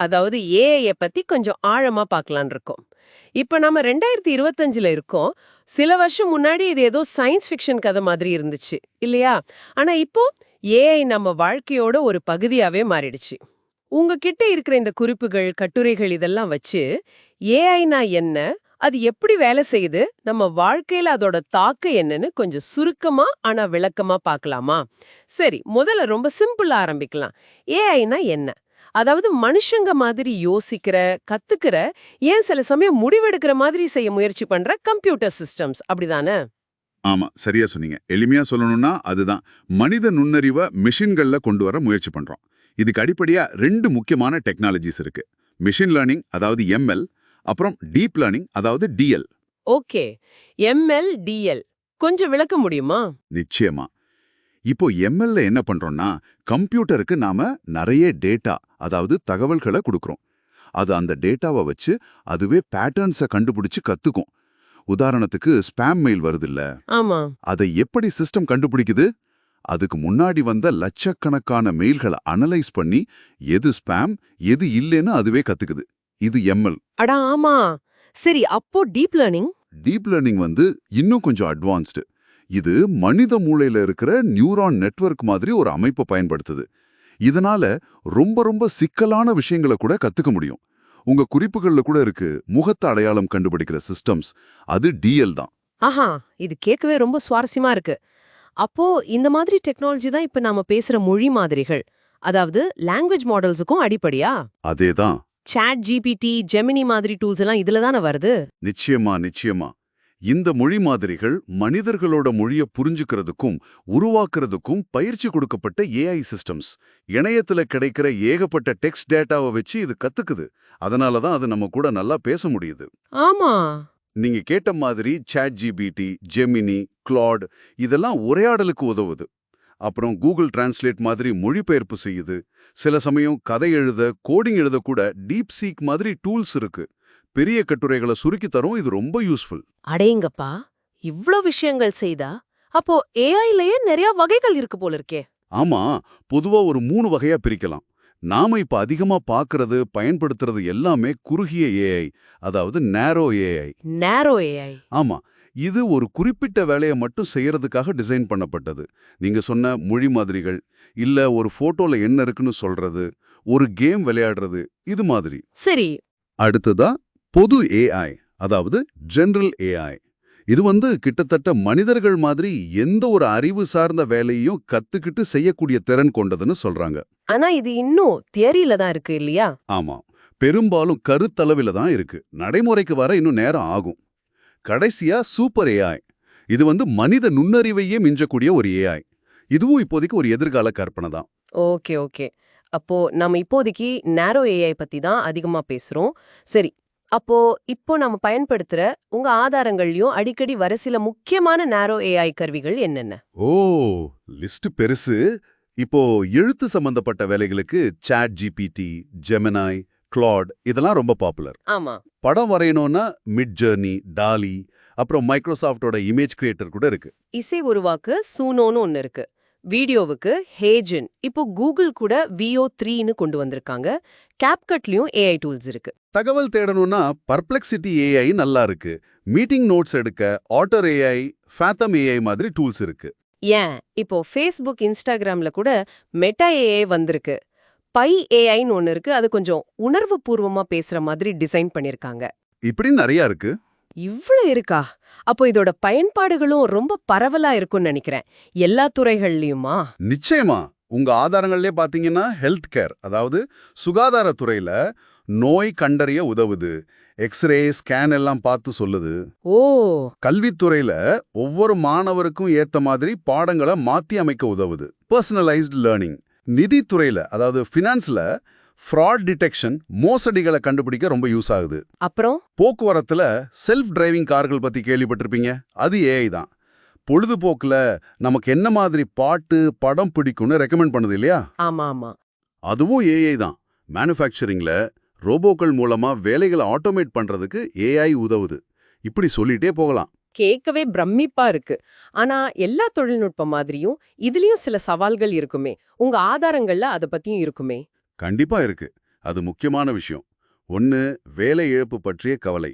அதாவது ஏஐயை பத்தி கொஞ்சம் ஆழமா பார்க்கலான் இருக்கோம். இப்ப நம்ம ரெண்டாயிரத்தி இருபத்தஞ்சுல இருக்கோம். சில வருஷம் முன்னாடி இது ஏதோ சயின்ஸ் ஃபிக்ஷன் கதை மாதிரி இருந்துச்சு இல்லையா? ஆனா இப்போ ஏஐ நம்ம வாழ்க்கையோட ஒரு பகுதியாவே மாறிடுச்சு. உங்ககிட்ட இருக்கிற இந்த குறிப்புகள் கட்டுரைகள் இதெல்லாம் வச்சு ஏஐனா என்ன? அது எப்படி வேலை செய்யுது? நம்ம வாழ்க்கையில அதோட தாக்கம் என்னன்னு கொஞ்சம் சுருக்கமா ஆனா விளக்கமா பார்க்கலாமா? சரி முதல்ல ரொம்ப சிம்பிளா ஆரம்பிக்கலாம். ஏஐனா என்ன? அதாவது மனுஷங்க மாதிரி யோசிக்கிற கத்துக்கிற ஏன் சில சமயம் முடிவெடுக்கிற மாதிரி செய்ய முயற்சி பண்ற கம்ப்யூட்டர் சிஸ்டம்ஸ். அப்படிதானே? ஆமா சரியா சொன்னீங்க. எளிமையா சொல்லணும்னா அதுதான். மனித நுண்ணறிவை மிஷின்கள்ல கொண்டு வர முயற்சி பண்றோம். இதுக்கு அடிப்படையா ரெண்டு முக்கியமான டெக்னாலஜிஸ் இருக்கு. மிஷின் லேர்னிங் அதாவது எம்எல் அப்புறம் டீப் லேர்னிங் அதாவது டிஎல். ஓகே. ML DL. கொஞ்சம் விளக்க முடியுமா? நிச்சயமா. இப்போ எம்எல்ல என்ன பண்றோம்னா கம்ப்யூட்டருக்கு நாம நிறைய டேட்டா அதாவது தகவல்களை கொடுக்கறோம். அது அந்த டேட்டாவை வச்சு அதுவே பேட்டர்ன்ஸை கண்டுபிடிச்சு கத்துக்கும். உதாரணத்துக்கு ஸ்பாம் மெயில் வருதுல்ல? ஆமா. அதை எப்படி சிஸ்டம் கண்டுபிடிக்குது? அதுக்கு முன்னாடி வந்த லட்சக்கணக்கான மெயில்களை அனலைஸ் பண்ணி எது ஸ்பாம் எது இல்லைன்னு அதுவே கத்துக்குது. இது எம்எல் அடா ஆமா. சரி அப்போ டீப் லேர்னிங் டீப் லேர்னிங் வந்து இன்னும் கொஞ்சம் அட்வான்ஸ்டு இது மனித மூளையில இருக்கிற நியூரான் நெட்வொர்க் மாதிரி ஒரு அமைப்பை பயன்படுத்துது. இதனால ரொம்ப ரொம்ப சிக்கலான விஷயங்களை கூட கத்துக்க முடியும். உங்க குறிப்புகள்ல கூட இருக்கு முகத்த அடையாளம் கண்டுபிடிக்கிற சிஸ்டம்ஸ் அது டிஎல் தான். ஆஹா இது கேட்கவே ரொம்ப சுவாரஸ்யமா இருக்கு. அப்போ இந்த மாதிரி டெக்னாலஜி தான் இப்ப நாம பேசுற மொழி மாதிரிகள். அதாவது லாங்குவேஜ் மாடல்ஸுக்கும் அடிப்படையா? அதேதான் சாட் ஜிபிடி ஜெமினி மாதிரி டூல்ஸ் எல்லாம் இதுல தானே வருது? நிச்சயமா நிச்சயமா. இந்த மொழி மாதிரிகள் மனிதர்களோட மொழிய புரிஞ்சுக்கிறதுக்கும் உருவாக்குறதுக்கும் பயிற்சி கொடுக்கப்பட்ட ஏஐ சிஸ்டம்ஸ் இணையத்துல கிடைக்கிற ஏகப்பட்ட டெக்ஸ்ட் டேட்டாவை வச்சு இது கத்துக்குது. அதனால தான் அது நம்ம கூட நல்லா பேச முடியுது. ஆமா. நீங்க கேட்ட மாதிரி சாட் ஜிபிடி ஜெமினி கிளாட் இதெல்லாம் உரையாடலுக்கு உதவுது. அப்புறம் கூகுள் டிரான்ஸ்லேட் மாதிரி மொழிபெயர்ப்பு செய்யுது. சில சமயம் கதை எழுத கோடிங் எழுத கூட டீப் சீக் மாதிரி டூல்ஸ் இருக்கு. பெரிய கட்டுரைகளை சுருக்கி தரும். இது ரொம்ப யூஸ்ஃபுல் அடேங்கப்பா இவ்ளோ விஷயங்கள் செய்தா அப்போ ஏஐலயே நிறைய வகைகள் இருக்கு போல இருக்கே. ஆமா பொதுவா ஒரு மூணு வகையா பிரிக்கலாம். நாம இப்ப அதிகமா பார்க்கறது பயன்படுத்துறது எல்லாமே குறுகிய ஏஐ அதாவது நேரோ ஏஐ நேரோ ஏஐ ஆமா இது ஒரு குறிப்பிட்ட வேலையை மட்டும் செய்யறதுக்காக டிசைன் பண்ணப்பட்டது. நீங்க சொன்ன மொழி மாதிரிகள் இல்ல ஒரு போட்டோல என்ன இருக்குன்னு சொல்றது ஒரு கேம் விளையாடுறது இது மாதிரி. சரி. அடுத்ததா பொது ஏஐ அதாவது ஜெனரல் ஏஐ இது வந்து கிட்டத்தட்ட மனிதர்கள் மாதிரி எந்த ஒரு அறிவு சார்ந்த வேலையையும் கத்துக்கிட்டு செய்யக்கூடிய திறன் கொண்டதுன்னு சொல்றாங்க. ஆனா இது இன்னும் தியரியில தான் இருக்கு இல்லையா? ஆமா. பெரும்பாலும் கருத்தளவில தான் இருக்கு. நடைமுறைக்கு வர இன்னும் நேரம் ஆகும். கடைசியா சூப்பர் ஏஐ இது வந்து மனித நுண்ணறிவையே மிஞ்சக்கூடிய ஒரு ஏஐ இதுவும் இப்போதைக்கு ஒரு எதிர்கால கற்பனை தான். Okay okay. அப்போ நம்ம இப்போதைக்கு நேரோ ஏஐ பத்தி தான் அதிகமா பேசுறோம். சரி அப்போ இப்போ நம்ம பயன்படுத்துற உங்க ஆதாரங்கள்லயும் அடிக்கடி வர சில முக்கியமான நேரோ ஏஐ கருவிகள் என்னென்ன? ஓ லிஸ்ட் பெருசு. இப்போ எழுத்து சம்பந்தப்பட்ட வேலைகளுக்கு சாட் ஜிபிடி ஜெமினாய் கிளாட் இதெல்லாம் ரொம்ப பாப்புலர் ஆமா. படம் வரையணும்னா மிட் ஜர்னி டாலி அப்புறம் மைக்ரோசாஃப்டோட இமேஜ் கிரியேட்டர் கூட இருக்கு. இசை உருவாக்கு சூனோன்னு ஒன்னு இருக்கு. வீடியோவுக்கு ஹேஜன் இப்போ கூகுள் கூட விஓ த்ரீன்னு கொண்டு வந்திருக்காங்க. கேப்கட்லயும் ஏஐ டூல்ஸ் இருக்கு. தகவல் தேடணும்னா பர்ப்ளெக்சிட்டி ஏஐ நல்லா இருக்கு. மீட்டிங் நோட்ஸ் எடுக்க ஆட்டர் ஏஐ ஃபேத்தம் ஏஐ மாதிரி டூல்ஸ் இருக்கு. ஏன்? இப்போ ஃபேஸ்புக் இன்ஸ்டாகிராம்ல கூட மெட்டா ஏஐ வந்திருக்கு. பை ஏஐன்னு ஒன்னு இருக்கு. அது கொஞ்சம் உணர்வு பூர்வமா பேசுற மாதிரி டிசைன் பண்ணிருக்காங்க. இப்படி நிறைய இருக்கு. இவ்ளோ இருக்கா? அப்போ இதோட பயன்பாடுகளும் ரொம்ப பரவலா இருக்கும்னு நினைக்கிறேன். எல்லா துறைகள்லயுமா? நிச்சயமா. உங்க ஆதாரங்கள்லயே பாத்தீங்கன்னா ஹெல்த் கேர் அதாவது சுகாதாரத்துறையில நோய் கண்டறிய உதவுது. எக்ஸ்ரே ஸ்கேன் எல்லாம் பார்த்து சொல்லுது. ஓ. கல்வித்துறையில ஒவ்வொரு மாணவருக்கும் ஏத்த மாதிரி பாடங்களை மாத்தி அமைக்க உதவுது. பர்சனலைஸ்டு லேர்னிங் நிதித்துறையில அதாவது ஃபினான்ஸ்ல ஃப்ராட் டிடெக்ஷன் மோசடிகளை கண்டுபிடிக்க ரொம்ப யூஸ் ஆகுது. அப்புறம்? போக்குவரத்துல செல்ஃப் டிரைவிங் கார்கள் பத்தி கேள்விப்பட்டிருப்பீங்க. அது ஏஐ தான். பொழுதுபோக்குல நமக்கு என்ன மாதிரி பாட்டு படம் பிடிக்கும்னு ரெக்கமெண்ட் பண்ணுது இல்லையா? ஆமா ஆமா அதுவும் ஏஐ தான். மேனுஃபேக்சரிங்ல ரோபோக்கள் மூலமா வேலைகளை ஆட்டோமேட் பண்றதுக்கு ஏஐ உதவுது. இப்படி சொல்லிட்டே போகலாம். கேட்கவே பிரமிப்பா இருக்கு. ஆனா எல்லா தொழில்நுட்பம் மாதிரியும் இதுலயும் சில சவால்கள் இருக்குமே. உங்க ஆதாரங்கள்ல அத பத்தியும் இருக்குமே. கண்டிப்பா இருக்கு. அது முக்கியமான விஷயம். ஒன்னு வேலை இழப்பு பற்றிய கவலை.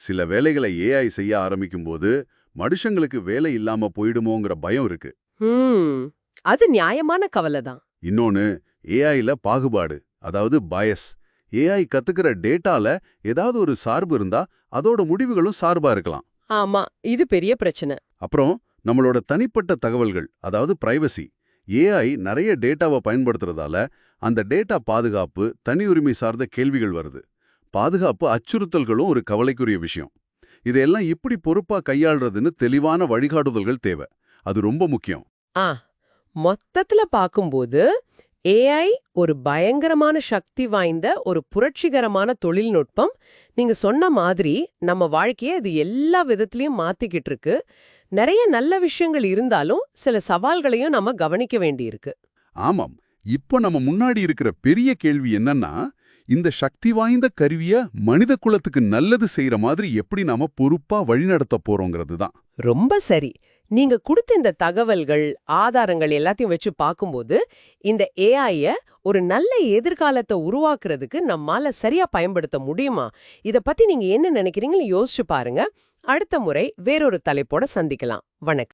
சில வேலைகளை ஏஐ செய்ய ஆரம்பிக்கும்போது மனுஷங்களுக்கு வேலை இல்லாம போயிடுமோங்கிற பயம் இருக்கு. அது நியாயமான கவலை தான். இன்னொன்னு ஏஐல பாகுபாடு அதாவது பயஸ். ஏஐ கத்துக்கிற டேட்டால ஏதாவது ஒரு சார்பு இருந்தா அதோட முடிவுகளும் சார்பா இருக்கலாம். ஆமா இது பெரிய பிரச்சனை. அப்புறம் நம்மளோட தனிப்பட்ட தகவல்கள் அதாவது பிரைவசி ஏஐ நிறைய டேட்டாவை பயன்படுத்துறதால அந்த டேட்டா பாதுகாப்பு தனி உரிமை சார்ந்த கேள்விகள் வருது. பாதுகாப்பு அச்சுறுத்தல்களும் ஒரு கவலைக்குரிய விஷயம். இதையெல்லாம் இப்படி பொறுப்பா கையாள்றதுன்னு தெளிவான வழிகாட்டுதல்கள் தேவை. அது ரொம்ப முக்கியம். ஆ மொத்தத்துல பார்க்கும்போது ஏஐ ஒரு பயங்கரமான சக்தி வாய்ந்த ஒரு புரட்சிகரமான தொழில்நுட்பம். நீங்க சொன்ன மாதிரி நம்ம வாழ்க்கையை அது எல்லா விதத்திலயும் மாத்திக்கிட்டு இருக்கு. நிறைய நல்ல விஷயங்கள் இருந்தாலும் சில சவால்களையும் நம்ம கவனிக்க வேண்டியிருக்கு. ஆமாம். இப்போ நம்ம முன்னாடி இருக்கிற பெரிய கேள்வி என்னன்னா இந்த சக்தி வாய்ந்த கருவிய மனித குலத்துக்கு நல்லது செய்யற மாதிரி எப்படி நாம பொறுப்பா வழிநடத்த போறோங்கிறது தான். ரொம்ப சரி. நீங்க கொடுத்த இந்த தகவல்கள் ஆதாரங்கள் எல்லாத்தையும் வச்சு பார்க்கும்போது இந்த ஏஐய ஒரு நல்ல எதிர்காலத்தை உருவாக்குறதுக்கு நம்மால சரியா பயன்படுத்த முடியுமா? இத பத்தி நீங்க என்ன நினைக்கிறீங்கன்னு யோசிச்சு பாருங்க. அடுத்த முறை வேறொரு தலைப்போட சந்திக்கலாம். வணக்கம்.